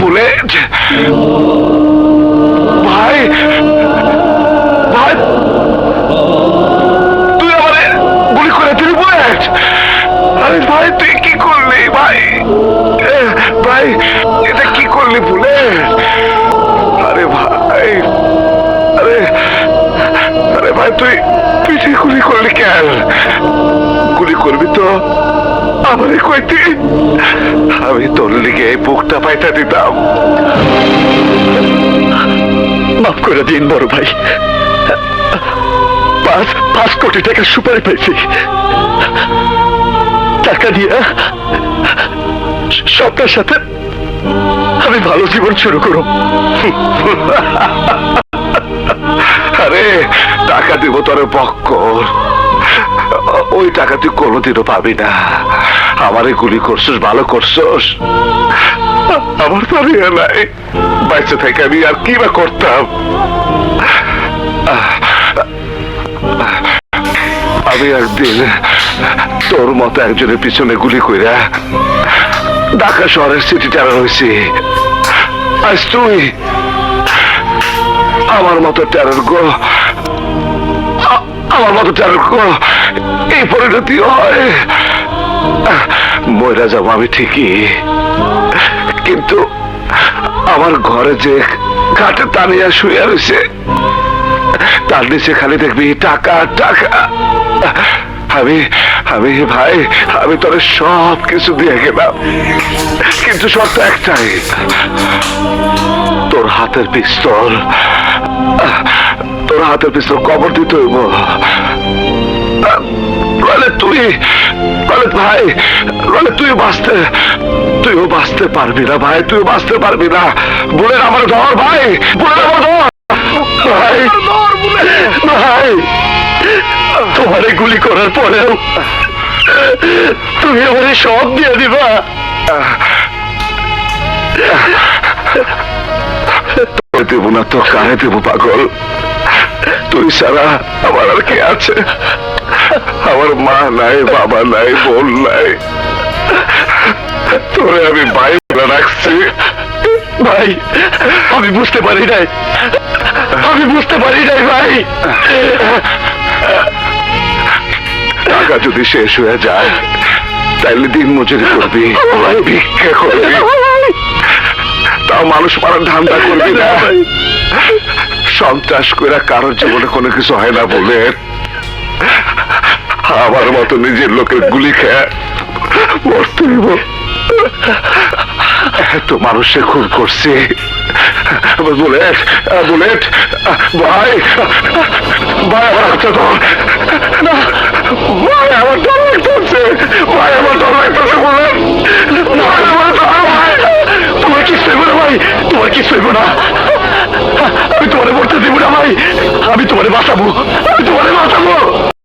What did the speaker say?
Bullet. ভাই। ভাই। তুই আমারে গুলি করে দিলি, বুলেট। আরে ভাই, তুই কি করলি, ভাই? ভাই, এটা কি করলি, বুলেট? করবি তো? আমারে কইতি আমি তোর লিগে এই বুকটা পাইতা দিতাম। মাফ করে দিন, বড় ভাই। পাঁচ পাঁচ কোটি টাকা সুপারি পাইছি টাকা দিয়ে সবটার সাথে আমি ভালো জীবন শুরু করব আরে, টাকা দিব তোর পক্কর ওই টাকা তুই কোনোদিনও পাবি না। গুলি ভালো আমার তো নাই। থেকে আমি আর কি বা করতাম? আমি একদিন তোর মতো একজনের পিছনে গুলি কইরা ঢাকা শহরের সিটি টারা হয়েছি আজ তুই আমার মতো টেরর গো আমার মতো গো এই পরিণতি হয়। ময়রা যাব আমি ঠিকই, কিন্তু আমার ঘরে যে ঘাটে টানিয়া শুয়ে রয়েছে তার নিচে খালি দেখবি টাকা টাকা। আমি আমি ভাই, আমি তোর সব কিছু দিয়ে গেলাম, কিন্তু শর্ত একটাই, তোর হাতের পিস্তল তোর হাতের পিস্তল কবর দিতে হইব। তুই ভাই বলে তুই বাঁচতে, তুইও বাঁচতে পারবি না ভাই তুই বাঁচতে পারবি না। বলে আমার ধর ভাই বলে আমার ধর ভাই ভাই, তোমার গুলি করার পরেও তুমি আমার সব দিয়ে দিবা। তোকে দেবো না তো, কানে দেবো, পাগল। তুই ছাড়া আমার আর কে আছে? আমার মা নাই, বাবা নাই, বোন নাই। তোরে আমি বাইরে রাখছি ভাই, আমি বুঝতে পারি নাই। আমি বুঝতে পারি নাই, ভাই। টাকা যদি শেষ হয়ে যায়, তাইলে দিন মজুরি করবি, ভিক্ষা করবি। তাও মানুষ মারার ধান্দা করবি না। সন্ত্রাস করে কারোর জীবনে কোনো কিছু হয় না বলে। আমার মতো নিজের লোকের গুলি খেয়ে মরতে এত মানুষে খুন করছে। বুলেট বুলেট ভাই ভাই আমার হাতে ধর। না ভাই আমার লাগতেছে ভাই ভাই, তোমার কি সইব না। আমি তোমার মরতে দিব না ভাই। আমি তোমার বাঁচাবো। আমি তোমার বাঁচাবো।